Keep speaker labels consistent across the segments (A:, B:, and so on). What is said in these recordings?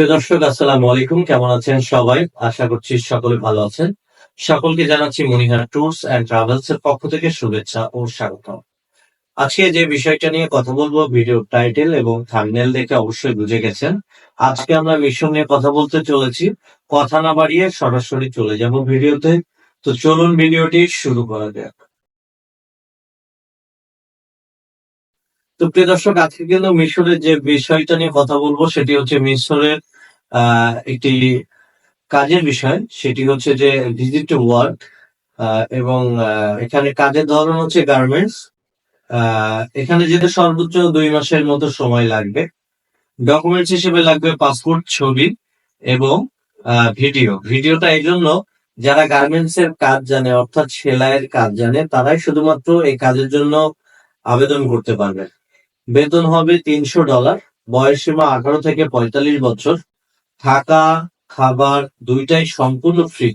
A: প্রিয় দর্শক, আসসালামু আলাইকুম। কেমন আছেন সবাই? আশা করছি সকলে ভালো আছেন। সকলকে জানাচ্ছি মনিহার ট্যুরস অ্যান্ড ট্রাভেলস এর পক্ষ থেকে শুভেচ্ছা ও স্বাগত আজকে যে বিষয়টা নিয়ে কথা বলব, ভিডিও টাইটেল এবং থাম্বনেল দেখে অবশ্যই বুঝে গেছেন। আজকে আমরা মিশন নিয়ে কথা বলতে চলেছি। কথা না বাড়িয়ে সরাসরি চলে যাব ভিডিওতে। তো চলুন ভিডিওটি শুরু করা যাক। তো প্রিয় দর্শক, আজকে কিন্তু মিশরের যে বিষয়টা নিয়ে কথা বলব, সেটি হচ্ছে মিশরের একটি কাজের বিষয়, সেটি হচ্ছে যে ভিজিট টু ওয়ার্ক এবং এখানে কাজের ধরন হচ্ছে গার্মেন্টস এখানে যেতে সর্বোচ্চ দুই মাসের মতো সময় লাগবে। ডকুমেন্টস হিসেবে লাগবে পাসপোর্ট ছবি এবং ভিডিও ভিডিওটা এই জন্য যারা গার্মেন্টস এর কাজ জানে, অর্থাৎ সেলাইয়ের কাজ জানে, তারাই শুধুমাত্র এই কাজের জন্য আবেদন করতে পারবে। বেতন হবে তিনশো ডলার বয়সীমা আঠারো থেকে পঁয়তাল্লিশ বছর। থাকা, খাবার দুইটাই সম্পূর্ণ ফ্রি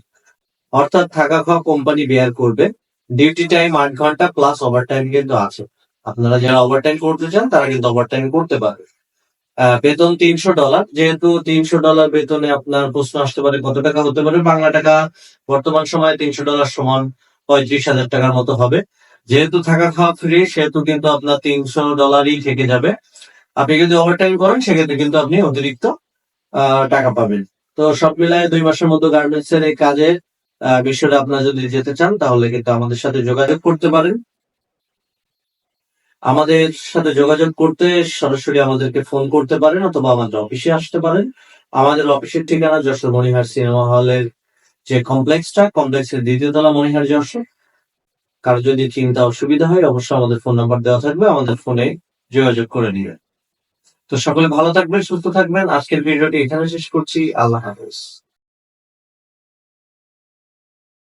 A: অর্থাৎ থাকা, খাওয়া কোম্পানি বেয়ার করবে। ডিউটি টাইম আট ঘণ্টা প্লাস ওভার টাইম কিন্তু আছে। আপনারা যারা ওভার টাইম করতে চান, তারা কিন্তু ওভার টাইম করতে পারবে। বেতন তিনশো ডলার যেহেতু তিনশো ডলার বেতনে আপনার প্রশ্ন আসতে পারে, কত টাকা হতে পারে? বাংলা টাকা বর্তমান সময়ে তিনশো ডলার সমান পঁয়ত্রিশ হাজার টাকার মতো হবে। যেহেতু থাকা, খাওয়া ফ্রি সেহেতু কিন্তু আপনার তিনশো ডলারই থেকে যাবে। আপনি যদি ওভার টাইম করেন, সেক্ষেত্রে কিন্তু আপনি অতিরিক্ত টাকা পাবেন। তো সব মিলায় দুই মাসের মধ্যে গার্মেন্টস এর এই কাজে আহ, বিষয়টা আপনারা যদি যেতে চান তাহলে কিন্তু আমাদের সাথে যোগাযোগ করতে পারেন। আমাদের সাথে যোগাযোগ করতে সরাসরি আমাদেরকে ফোন করতে পারেন অথবা আমাদের অফিসে আসতে পারেন। আমাদের অফিসের ঠিকানা যশোর মনিহার সিনেমা হলের যে কমপ্লেক্সটা কমপ্লেক্সের দ্বিতীয় তলা মনিহার যশোর। কারও যদি চিন্তা অসুবিধা হয় অবশ্যই আমাদের ফোন নাম্বার দেওয়া থাকবে আমাদের ফোনে যোগাযোগ করে নিবেন। তো সকলে ভালো থাকবেন সুস্থ থাকবেন। আজকের ভিডিওটি এখানে শেষ করছি। আল্লাহ হাফেজ।